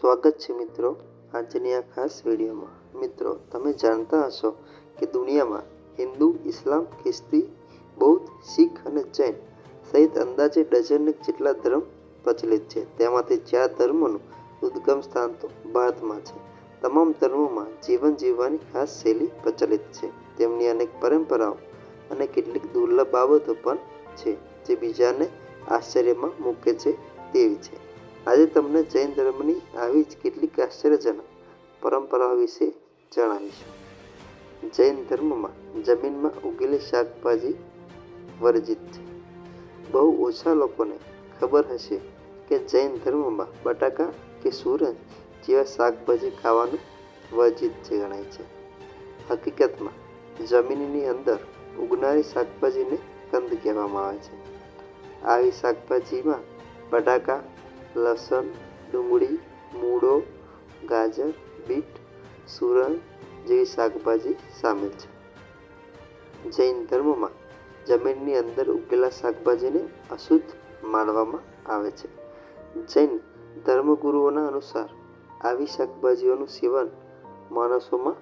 સ્વાગત છે મિત્રો આજની આ ખાસ વિડીયોમાં. મિત્રો, તમે જાણતા હશો કે દુનિયામાં હિન્દુ, ઇસ્લામ, ખ્રિસ્તી, બૌદ્ધ, શીખ અને જૈન સહિત અંદાજે ડઝન જેટલા ધર્મ પ્રચલિત છે. તેમાંથી ચાર ધર્મોનું ઉદ્ગમ સ્થાન તો ભારતમાં છે. તમામ ધર્મોમાં જીવન જીવવાની ખાસ શૈલી પ્રચલિત છે. તેમની અનેક પરંપરાઓ અને કેટલીક દુર્લભ બાબતો પણ છે, જે બીજાને આશ્ચર્યમાં મૂકે છે તેવી છે. આજે તમને જૈન ધર્મની આવી જ કેટલીક આશ્ચર્યજનક પરંપરાઓ વિશે જણાવીશું. જૈન ધર્મમાં જમીનમાં ઉગેલી શાકભાજી વર્જિત છે. બહુ ઓછા લોકોને ખબર હશે કે જૈન ધર્મમાં બટાકા કે સૂરજ જેવા શાકભાજી ખાવાનું વર્જિત છે ગણાય છે. હકીકતમાં, જમીનની અંદર ઉગનારી શાકભાજીને કંદ કહેવામાં આવે છે. આવી શાકભાજીમાં બટાકા લસણ, ડુંગળી, મૂળો, ગાજર, બીટ, સુરણ જેવી શાકભાજી સામેલ છે. જૈન ધર્મમાં જમીનની અંદર ઉગેલા શાકભાજીને અશુદ્ધ માનવામાં આવે છે. જૈન ધર્મગુરુઓના અનુસાર આવી શાકભાજીઓનું સેવન માણસોમાં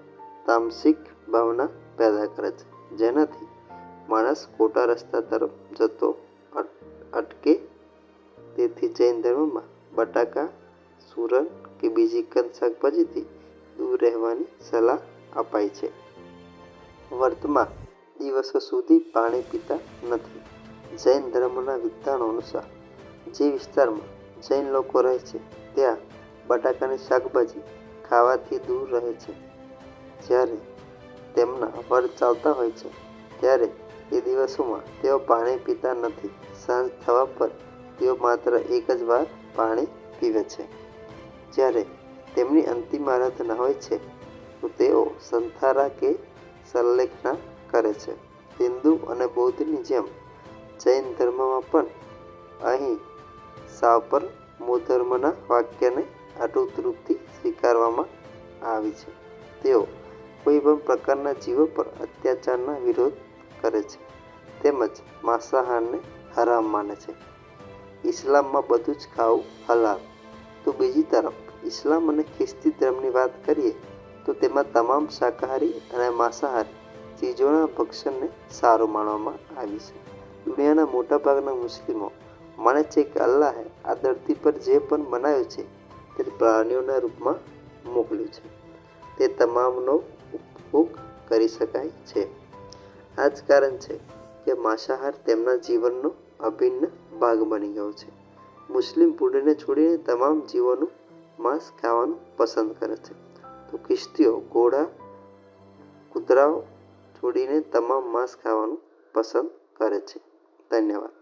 તામસિક ભાવના પેદા કરે છે. જેનાથી માણસ ખોટા રસ્તા તરફ જતો અટકે તેથી જૈન ધર્મમાં બટાકા સુરણ કે બીજી કંદ શાકભાજીથી દૂર રહેવાની સલાહ અપાય છે. વર્તમાન દિવસો સુધી પાણી પીતા નથી. જૈન ધર્મના વિદ્વાનો અનુસાર જે વિસ્તારમાં જૈન લોકો રહે છે, ત્યાં બટાકાની શાકભાજી ખાવાથી દૂર રહે છે. જ્યારે તેમના વર્ત ચાલતા હોય છે, ત્યારે એ દિવસોમાં તેઓ પાણી પીતા નથી. સાંજ થવા પર તેઓ માત્ર એક જ વાર પાણી પીવે છે. જ્યારે તેમની અંતિમ આરાધના હોય છે, તો તેઓ સંથારા કે સલ્લેખના કરે છે. હિન્દુ અને બૌદ્ધની જેમ જૈન ધર્મમાં પણ અહીં સાવ પર મો ધર્મના વાક્યને અટૂટ રૂપથી સ્વીકારવામાં આવી છે. તેઓ કોઈ પણ પ્રકારના જીવો પર અત્યાચારના વિરોધ કરે છે, તેમજ માંસાહારને હરામ માને છે. ઇસ્લામમાં બધું જ ખાવું હલાલ. તો બીજી તરફ, ઇસ્લામ અને ખ્રિસ્તી ધર્મની વાત કરીએ, તો તેમાં તમામ શાકાહારી અને માંસાહારી ચીજોના ભક્ષણને સારું માનવામાં આવી છે. દુનિયાના મોટાભાગના મુસ્લિમો માને છે કે અલ્લાહે આ ધરતી પર જે પણ બનાવ્યું છે, તે પ્રાણીઓના રૂપમાં મોકલ્યું છે. તે તમામનો ઉપભોગ કરી શકાય છે. આ જ કારણ છે કે માંસાહાર તેમના જીવનનો અભિન્ન ભાગ બની ગયો છે. મુસ્લિમ પુડને છોડીને તમામ જીવોનું માંસ ખાવાનું પસંદ કરે છે. તો ખ્રિસ્તીઓ ઘોડા, કૂતરાઓ છોડીને તમામ માંસ ખાવાનું પસંદ કરે છે. ધન્યવાદ.